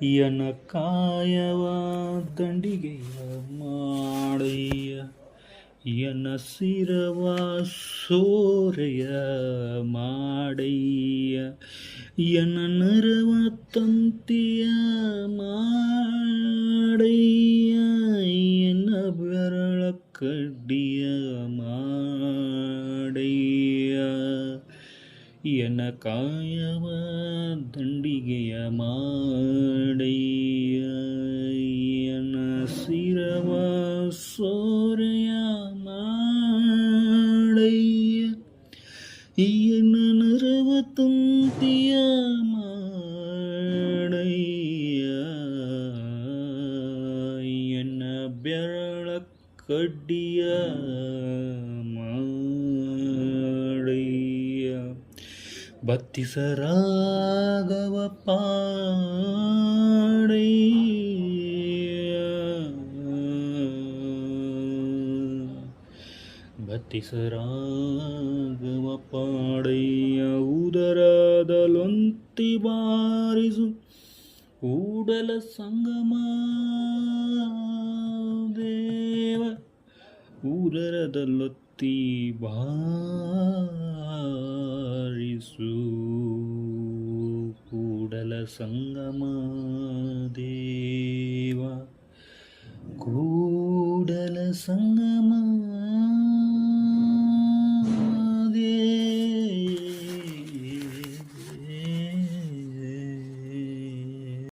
எனக்காயவா தண்டிகையமாடைய என சிரவா சோரைய மாடைய என நிறவ தந்திய மாடைய என விரளக்கடிய ಎನ ಕಾಯವ ದಂಡಿಗೆಯ ಮಾಡಯ್ಯ ಎನ ಸಿರವ ಸೋರೆಯ ಮಾಡಯ್ಯ ಎನ ನರವ ತುಂತಿಯ ಮಾಡಯ್ಯ ಎನ್ನ ಬೆರಳ ಕಡ್ಡಿಯ ಬತ್ತಿಸ ರಾಘವ ಪಾಡಯ್ಯ. ಬತ್ತಿಸ ರಾಘವ ಪಾಡಯ್ಯ ಬಾರಿಸು ಕೂಡಲ ಸಂಗಮ ದೇವ ಉದರದಲ್ಲೊತ್ತಿ ಬಾ మంగళ సంగమాదేవా కూడల సంగమా